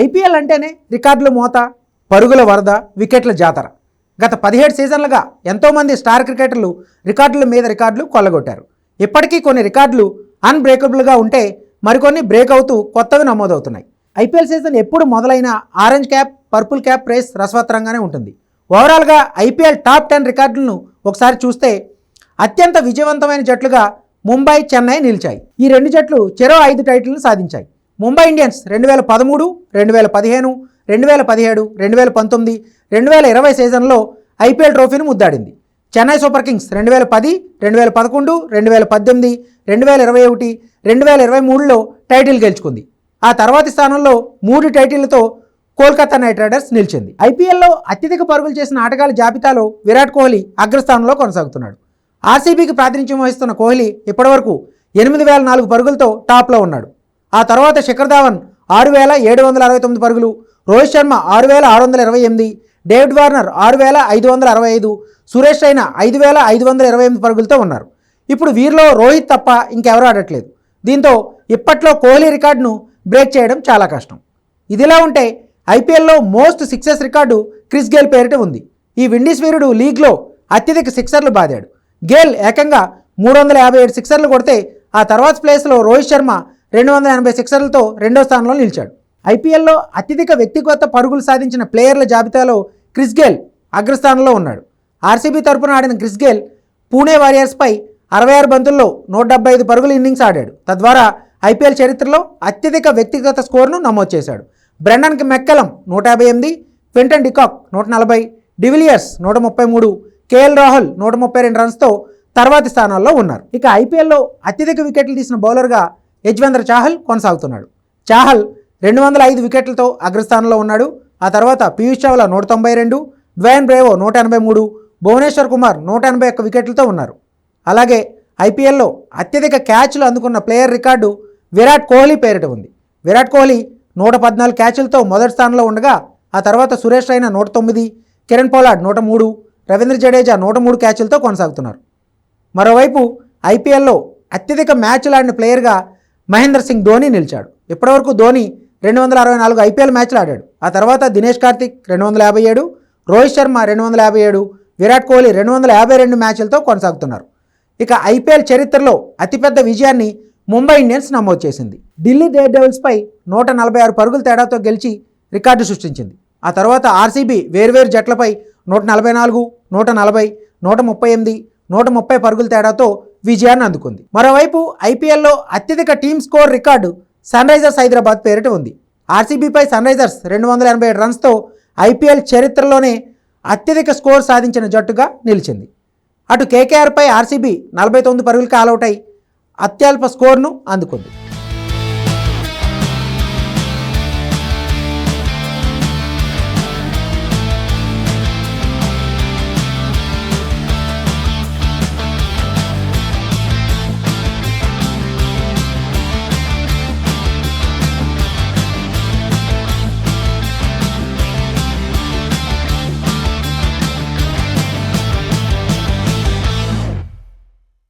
IPL అంటేనే రికార్డుల మోత పరుగుల వరద వికెట్ల జాతర. గత పదిహేడు సీజన్లుగా ఎంతోమంది స్టార్ క్రికెటర్లు రికార్డుల మీద రికార్డులు కొల్లగొట్టారు. ఇప్పటికీ కొన్ని రికార్డులు అన్బ్రేకబుల్గా ఉంటే మరికొన్ని బ్రేక్ అవుతూ కొత్తవి నమోదవుతున్నాయి. ఐపీఎల్ సీజన్ ఎప్పుడు మొదలైనా orange cap purple cap race రసవత్తరంగానే ఉంటుంది. ఓవరాల్గా ఐపీఎల్ టాప్ టెన్ రికార్డులను ఒకసారి చూస్తే అత్యంత విజయవంతమైన జట్లుగా ముంబై చెన్నై నిలిచాయి. ఈ రెండు జట్లు చెరో ఐదు టైటిల్ను సాధించాయి. ముంబై ఇండియన్స్ రెండు వేల పదమూడు రెండు వేల పదిహేను రెండు వేల పదిహేడు రెండు వేల పంతొమ్మిది రెండు వేల ఇరవై సీజన్లో ఐపీఎల్ ట్రోఫీని ముద్దాడింది చెన్నై సూపర్ కింగ్స్ రెండు వేల పది రెండు వేల పదకొండు రెండు వేల పద్దెనిమిది రెండు వేల ఇరవై ఒకటి రెండు వేల ఇరవై మూడులో టైటిల్ గెలుచుకుంది ఆ తర్వాతి స్థానంలో మూడు టైటిళ్ళతో కోల్కతా నైట్ రైడర్స్ నిలిచింది ఐపీఎల్లో అత్యధిక పరుగులు చేసిన ఆటగాళ్ళ జాబితాలో విరాట్ కోహ్లీ అగ్రస్థానంలో కొనసాగుతున్నాడు ఆర్సీబీకి ప్రాతినిధ్యం వహిస్తున్న కోహ్లీ ఇప్పటివరకు ఎనిమిది వేల నాలుగు పరుగులతో టాప్లో ఉన్నాడు ఆ తర్వాత శిఖర్ ధావన్ ఆరు వేల ఏడు వందల అరవై తొమ్మిది పరుగులు రోహిత్ శర్మ ఆరు వేల ఆరు వందల ఇరవై ఎనిమిది డేవిడ్ వార్నర్ ఆరు వేల ఐదు వందల అరవై ఐదు సురేష్ రైనా ఐదు వేల ఐదు వందల ఇరవై ఎనిమిది పరుగులతో ఉన్నారు. ఇప్పుడు వీరిలో రోహిత్ తప్ప ఇంకెవరూ ఆడట్లేదు. దీంతో ఇప్పట్లో కోహ్లీ రికార్డును బ్రేక్ చేయడం చాలా కష్టం. ఇదిలా ఉంటే ఐపీఎల్లో most sixes record Chris Gayle పేరిట ఉంది. ఈ విండీస్ వీరుడు లీగ్లో అత్యధిక సిక్సర్లు బాదాడు. గేల్ ఏకంగా మూడు వందల యాభై ఏడు సిక్సర్లు కొడితే ఆ తర్వాత ప్లేస్లో రోహిత్ శర్మ రెండు వందల ఎనభై సిక్సర్లతో రెండో స్థానంలో నిలిచాడు. ఐపీఎల్లో అత్యధిక వ్యక్తిగత పరుగులు సాధించిన ప్లేయర్ల జాబితాలో క్రిస్ గేల్ అగ్రస్థానంలో ఉన్నాడు. ఆర్సీబీ తరపున ఆడిన క్రిస్ గేల్ పూణే వారియర్స్పై అరవై ఆరు బంతుల్లో నూట డెబ్బై ఐదు పరుగుల ఇన్నింగ్స్ ఆడాడు. తద్వారా ఐపీఎల్ చరిత్రలో అత్యధిక వ్యక్తిగత స్కోర్ను నమోదు చేశాడు. బ్రెండన్కి మెక్కలం నూట యాభై ఎనిమిది క్వింటన్ డికాక్ నూట నలభై డివిలియర్స్ నూట ముప్పై మూడు కేఎల్ రాహుల్ నూట ముప్పై రెండు రన్స్తో తర్వాతి స్థానాల్లో ఉన్నారు. ఇక ఐపీఎల్లో అత్యధిక వికెట్లు తీసిన బౌలర్గా యజ్వేంద్ర చాహల్ కొనసాగుతున్నాడు. చాహల్ రెండు వందల ఐదు వికెట్లతో అగ్రస్థానంలో ఉన్నాడు. ఆ తర్వాత పీయూష్ చావ్లా నూట తొంభై రెండు డ్వయన్ బ్రేవో నూట ఎనభై మూడు భువనేశ్వర్ కుమార్ నూట ఎనభై ఒక్క వికెట్లతో ఉన్నారు. అలాగే ఐపీఎల్లో అత్యధిక క్యాచ్లు అందుకున్న ప్లేయర్ రికార్డు విరాట్ కోహ్లీ పేరిట ఉంది. విరాట్ కోహ్లీ నూట పద్నాలుగు క్యాచ్లతో మొదటి స్థానంలో ఉండగా ఆ తర్వాత సురేష్ రైనా నూట తొమ్మిది కిరణ్ పోలాడ్ నూట మూడు రవీంద్ర జడేజా నూట మూడు క్యాచ్లతో కొనసాగుతున్నారు. మరోవైపు ఐపీఎల్లో అత్యధిక మ్యాచ్లు ఆడిన ప్లేయర్గా మహేంద్ర సింగ్ ధోని నిలిచాడు. ఇప్పటివరకు ధోని రెండు వందల అరవై నాలుగు ఐపీఎల్ మ్యాచ్లు ఆడాడు. ఆ తర్వాత దినేష్ కార్తిక్ రెండు వందల యాభై ఏడు రోహిత్ శర్మ రెండు వందల యాభై ఏడు విరాట్ కోహ్లీ రెండు వందల యాభై రెండు మ్యాచ్లతో కొనసాగుతున్నారు. ఇక ఐపీఎల్ చరిత్రలో అతిపెద్ద విజయాన్ని ముంబై ఇండియన్స్ నమోదు చేసింది. ఢిల్లీ డేర్ డెవిల్స్పై నూట నలభై ఆరు పరుగుల తేడాతో గెలిచి రికార్డు సృష్టించింది. ఆ తర్వాత ఆర్సీబీ వేర్వేరు జట్లపై నూట నలభై నాలుగు నూట నలభై నూట ముప్పై ఎనిమిది నూట ముప్పై పరుగుల తేడాతో విజయాన్ని అందుకుంది. మరోవైపు ఐపీఎల్లో అత్యధిక team score record Sunrisers Hyderabad పేరిట ఉంది. ఆర్సీబీపై సన్ రైజర్స్ రెండు వందల ఎనభై ఏడు రన్స్తో ఐపీఎల్ చరిత్రలోనే అత్యధిక స్కోర్ సాధించిన జట్టుగా నిలిచింది. అటు కేకేఆర్పై ఆర్సీబీ నలభై తొమ్మిది పరుగులకు ఆలౌట్ అయి అత్యల్ప స్కోర్ను అందుకుంది.